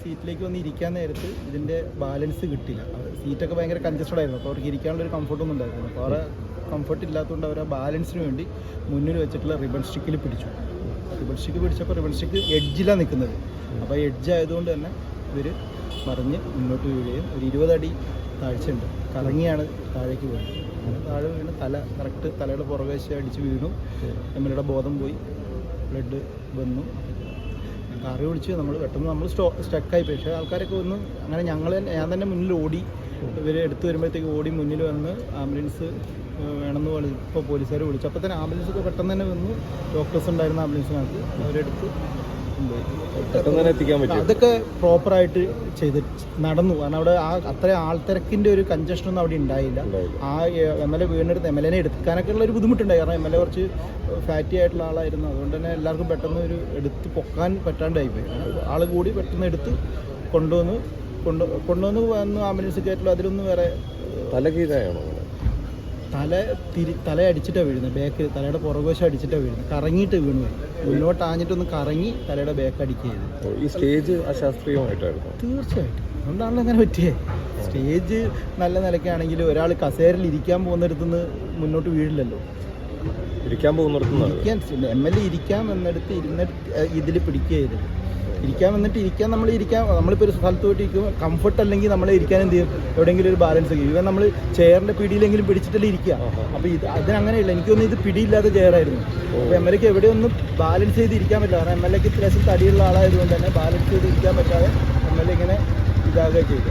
സീറ്റിലേക്ക് വന്ന് ഇരിക്കാൻ നേരത്ത് ഇതിന്റെ ബാലൻസ് കിട്ടില്ല സീറ്റൊക്കെ ഭയങ്കര കൺജസ്റ്റഡ് ആയിരുന്നു. അപ്പോൾ അവർക്ക് ഇരിക്കാനുള്ള ഒരു കംഫർട്ടൊന്നും ഉണ്ടായിരുന്നു അപ്പോൾ അവരെ കംഫർട്ട് ഇല്ലാത്തതുകൊണ്ട് അവർ ആ ബാലൻസിന് വേണ്ടി മുന്നിൽ വെച്ചിട്ടുള്ള റിബൺ സ്റ്റിക്കിൽ പിടിച്ചു. റിബൺ സ്റ്റിക്ക് പിടിച്ചപ്പോൾ റിബൺ സ്റ്റിക്ക് എഡ്ജിലാണ് നിൽക്കുന്നത്. അപ്പോൾ എഡ്ജ് ആയതുകൊണ്ട് തന്നെ ഇവർ മറിഞ്ഞ് മുന്നോട്ട് വീഴുകയും ഒരു ഇരുപതടി താഴ്ചയുണ്ട്. കറങ്ങിയാണ് താഴേക്ക് വീണത്. അങ്ങനെ താഴെ വീണ് തല കറക്റ്റ് തലയുടെ പുറകുവശം അടിച്ച് വീണു. എം ബോധം പോയി. ബ്ലഡ് വന്നു. കാറി ഒഴിച്ച് നമ്മൾ പെട്ടെന്ന് നമ്മൾ സ്റ്റോ സ്റ്റക്കായി പക്ഷേ ആൾക്കാരൊക്കെ വന്ന് അങ്ങനെ ഞങ്ങൾ ഞാൻ തന്നെ മുന്നിൽ ഓടി. ഇവർ എടുത്തു വരുമ്പോഴത്തേക്ക് ഓടി മുന്നിൽ വന്ന് ആംബുലൻസ് വേണമെന്ന് പറഞ്ഞു ഇപ്പോൾ പോലീസുകാർ വിളിച്ചു. അപ്പോൾ തന്നെ ആംബുലൻസ് ഒക്കെ പെട്ടെന്ന് തന്നെ വന്നു ഡോക്ടേഴ്സ് ഉണ്ടായിരുന്ന ആംബുലൻസിനകത്ത് അവരെടുത്ത് പെട്ടെന്ന് തന്നെ എത്തിക്കാൻ പറ്റും. അതൊക്കെ പ്രോപ്പറായിട്ട് ചെയ്ത് നടന്നു. കാരണം അവിടെ ആ അത്ര ആൾത്തിരക്കിന്റെ ഒരു കഞ്ചഷൻ ഒന്നും അവിടെ ഉണ്ടായില്ല. ആ എം എൽ എ വീണ്ടെടുത്ത് എം എൽ എനെ എടുക്കാനൊക്കെ ഉള്ള ഒരു ബുദ്ധിമുട്ടുണ്ടായി. കാരണം എം എൽ എ കുറച്ച് ഫാറ്റി ആയിട്ടുള്ള ആളായിരുന്നു. അതുകൊണ്ട് തന്നെ എല്ലാവർക്കും പെട്ടെന്ന് ഒരു എടുത്ത് പൊക്കാൻ പറ്റാണ്ടായിപ്പോയി ആൾ കൂടി പെട്ടെന്ന് എടുത്ത് കൊണ്ടുവന്ന് കൊണ്ടു കൊണ്ടുവന്ന് വന്ന് ആംബുലൻസ് കയറ്റില്ല അതിലൊന്നും വേറെ അങ്ങനെ തല തിരി തല അടിച്ചിട്ടാണ് വീഴുന്നത്. ബാക്ക് തലയുടെ പുറകുവശം അടിച്ചിട്ടാണ് വീഴുന്നത്. കറങ്ങിയിട്ട് വീണു. മുന്നോട്ട് ആഞ്ഞിട്ടൊന്ന് കറങ്ങി തലയുടെ ബാക്ക് അടിക്കുക ചെയ്തു ഈ സ്റ്റേജ് അശാസ്ത്രീയമായിട്ടായിരുന്നു. തീർച്ചയായിട്ടും. അതുകൊണ്ടാണല്ലോ അങ്ങനെ പറ്റിയേ. സ്റ്റേജ് നല്ല നിലയ്ക്കാണെങ്കിൽ ഒരാൾ കസേരയിൽ ഇരിക്കാൻ പോകുന്നിടത്തുനിന്ന് മുന്നോട്ട് വീഴില്ലല്ലോ. ഇരിക്കാൻ പോകുന്നിടത്തുനിന്ന് ഇരിക്കാൻ എം എൽ എ ഇരിക്കാം എന്നിടത്ത് ഇരുന്നിട്ട് ഇതിൽ പിടിക്കുക ചെയ്തത് ഇരിക്കാൻ വന്നിട്ട് ഇരിക്കാൻ നമ്മൾ ഇരിക്കാൻ നമ്മളിപ്പോൾ ഒരു സ്ഥലത്ത് പോയിട്ട് ഇരിക്കുമ്പോൾ കംഫർട്ട് അല്ലെങ്കിൽ നമ്മൾ ഇരിക്കാൻ എന്ത് ചെയ്യും? എവിടെയെങ്കിലും ഒരു ബാലൻസ് ചെയ്യും ഇവൻ നമ്മൾ ചെയറിന്റെ പിടിയിലെങ്കിലും പിടിച്ചിട്ടല്ലേ ഇരിക്കുക. അപ്പോൾ ഇത് അതിനങ്ങനെയില്ല. എനിക്കൊന്നും ഇത് പിടിയില്ലാത്ത ചെയറായിരുന്നു അപ്പോൾ എം എൽ എക്ക് എവിടെയൊന്നും ബാലൻസ് ചെയ്ത് ഇരിക്കാൻ പറ്റില്ല. കാരണം എം എൽ എക്ക് ഇത്രയും തടിയുള്ള ആളായതുകൊണ്ട് തന്നെ ബാലൻസ് ചെയ്ത് ഇരിക്കാൻ പറ്റാതെ എം എൽ എ ഇങ്ങനെ ഇതാകുക ചെയ്തു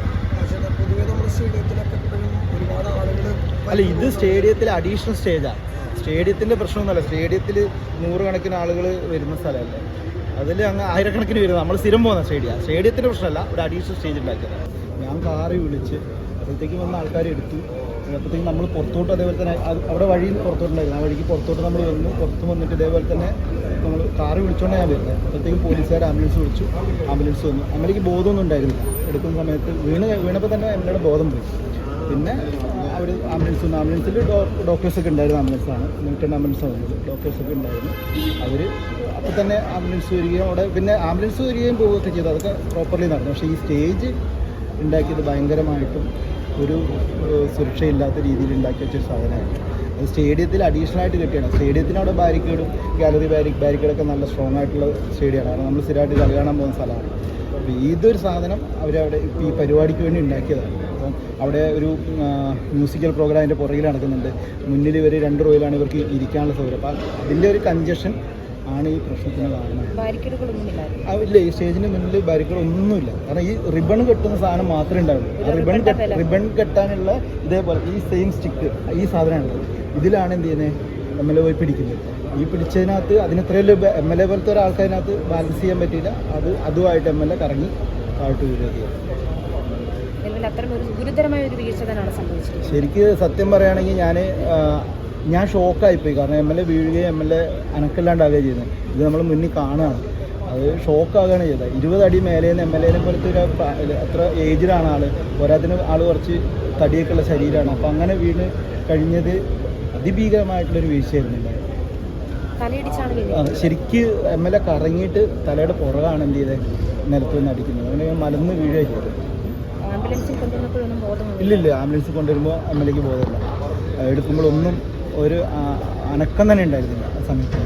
അല്ല ഇത് സ്റ്റേഡിയത്തിലെ അഡീഷണൽ സ്റ്റേജാണ് സ്റ്റേഡിയത്തിന്റെ പ്രശ്നമൊന്നുമല്ല. സ്റ്റേഡിയത്തിൽ നൂറുകണക്കിന് ആളുകൾ വരുന്ന സ്ഥലമല്ലേ? അതിൽ അങ്ങ് ആയിരക്കണക്കിന് വരുന്നത് നമ്മൾ സ്ഥിരം പോകുന്ന സ്റ്റേഡിയം. സ്റ്റേഡിയത്തിന്റെ പ്രശ്നമല്ല. ഒരു അഡീഷണൽ സ്റ്റേജ് ഉണ്ടാക്കിയത്. ഞാൻ കാറി വിളിച്ച് അപ്പോഴത്തേക്കും വന്ന ആൾക്കാർ എടുത്തു. അപ്പോഴത്തേക്കും നമ്മൾ പുറത്തോട്ട് അതേപോലെ തന്നെ അവിടെ വഴിയിൽ പുറത്തോട്ടുണ്ടായിരുന്നു. ആ വഴിക്ക് പുറത്തോട്ട് നമ്മൾ വന്നു. പുറത്ത് വന്നിട്ട് ഇതേപോലെ തന്നെ നമ്മൾ കാറ് വിളിച്ചോണ്ട് ഞാൻ വരുന്നത് അപ്പോഴത്തേക്കും പോലീസുകാർ ആംബുലൻസ് വിളിച്ചു. ആംബുലൻസ് വന്നു. അമ്മയ്ക്ക് ബോധമൊന്നും ഉണ്ടായിരുന്നില്ല. എടുക്കുന്ന സമയത്ത് വീണ് വീണപ്പോൾ തന്നെ എമ്മയുടെ ബോധം പോയി. പിന്നെ അവർ ആംബുലൻസ് വന്നു. ആംബുലൻസിൽ ഡോക്ടേഴ്സൊക്കെ ഉണ്ടായിരുന്നു ആംബുലൻസാണ്. നൂറ്റെണ്ണ് ആംബുലൻസ് വന്നത്. ഡോക്ടേഴ്സൊക്കെ ഉണ്ടായിരുന്നു. അവർ അപ്പോൾ തന്നെ ആംബുലൻസ് വരികയും അവിടെ പിന്നെ ആംബുലൻസ് വരികയും പോവുകയൊക്കെ ചെയ്തു. അതൊക്കെ പ്രോപ്പർലി നടന്നു. പക്ഷേ ഈ സ്റ്റേജ് ഉണ്ടാക്കിയത് ഭയങ്കരമായിട്ടും ഒരു സുരക്ഷയില്ലാത്ത രീതിയിൽ ഉണ്ടാക്കി വെച്ചൊരു സാധനമായിരുന്നു. അത് സ്റ്റേഡിയത്തിൽ അഡീഷണൽ ആയിട്ട് കിട്ടിയാണ്. സ്റ്റേഡിയത്തിന് അവിടെ ബാരിക്കേഡും ഗാലറി ബാരി ബാരിക്കേഡൊക്കെ നല്ല സ്ട്രോങ് ആയിട്ടുള്ള സ്റ്റേഡിയമാണ് കാരണം നമ്മൾ സ്ഥിരമായിട്ട് കളി കാണാൻ പോകുന്ന സ്ഥലമാണ്. അപ്പോൾ ഇതൊരു സാധനം അവരവിടെ ഈ പരിപാടിക്ക് വേണ്ടി ഉണ്ടാക്കിയതാണ്. അപ്പം അവിടെ ഒരു മ്യൂസിക്കൽ പ്രോഗ്രാം അതിന്റെ പുറകിൽ നടക്കുന്നുണ്ട്. മുന്നിൽ ഇവർ രണ്ട് റോയിലാണ് ഇവർക്ക് ഇരിക്കാനുള്ള സൗകര്യം. അപ്പോൾ അതിന്റെ ഒരു കഞ്ചഷൻ ആണ് ഈ പ്രശ്നത്തിന് കാരണം. ഇല്ല ഈ സ്റ്റേജിന് മുന്നിൽ ബാരിക്കേഡ് ഒന്നുമില്ല കാരണം ഈ റിബൺ കെട്ടുന്ന സാധനം മാത്രമേ ഉണ്ടാവുള്ളൂ. റിബൺ റിബൺ കെട്ടാനുള്ള ഇതേപോലെ ഈ സെയിം സ്റ്റിക്ക് ഈ സാധനമാണ് ഇതിലാണ് എന്ത് ചെയ്യുന്നത് എം എൽ എ പോയി പിടിക്കുന്നത്. ഈ പിടിച്ചതിനകത്ത് അതിന് ഇത്രയല്ലേ എം എൽ എ പോലത്തെ ഒരാൾക്കതിനകത്ത് ബാലൻസ് ചെയ്യാൻ പറ്റിയില്ല. അത് അതുമായിട്ട് എം എൽ എ കറങ്ങി താഴ്ത്തു സംഭവിച്ചത് ശരിക്ക് സത്യം പറയുകയാണെങ്കിൽ ഞാൻ ഞാൻ ഷോക്കായിപ്പോയി. കാരണം എം എൽ എ വീഴുകയും എം എൽ എ അനക്കല്ലാണ്ടാവുകയും ചെയ്യുന്നത് ഇത് നമ്മൾ മുന്നിൽ കാണുകയാണ്. അത് ഷോക്കാകുകയാണ് ചെയ്തത്. ഇരുപത് അടി മേലെ നിന്ന് എം എൽ എനെ പോലത്തെ ഒരു അത്ര ഏജിലാണ് ആൾ പോരാത്തിന് ആൾ കുറച്ച് തടിയൊക്കെ ഉള്ള ശരീരമാണ് അപ്പം അങ്ങനെ വീണ് കഴിഞ്ഞത് അതിഭീകരമായിട്ടുള്ളൊരു വീഴ്ചയായിരുന്നു ഉണ്ടായത്. ശരിക്ക് എം എൽ എ കറങ്ങിയിട്ട് തലയുടെ പുറകാണ് എന്ത് ചെയ്തത് നിലത്ത് നിന്ന് അടിക്കുന്നത്. അങ്ങനെ മലന്ന് വീഴുകയായിരുന്നു ചെയ്തത്. ഇല്ലില്ല ആംബുലൻസ് കൊണ്ടുവരുമ്പോൾ എം എൽ എക്ക് ബോധമില്ല. എടുക്കുമ്പോഴൊന്നും ഒരു അനക്കം തന്നെ ഉണ്ടായിരുന്നില്ല ആ സമയത്ത്.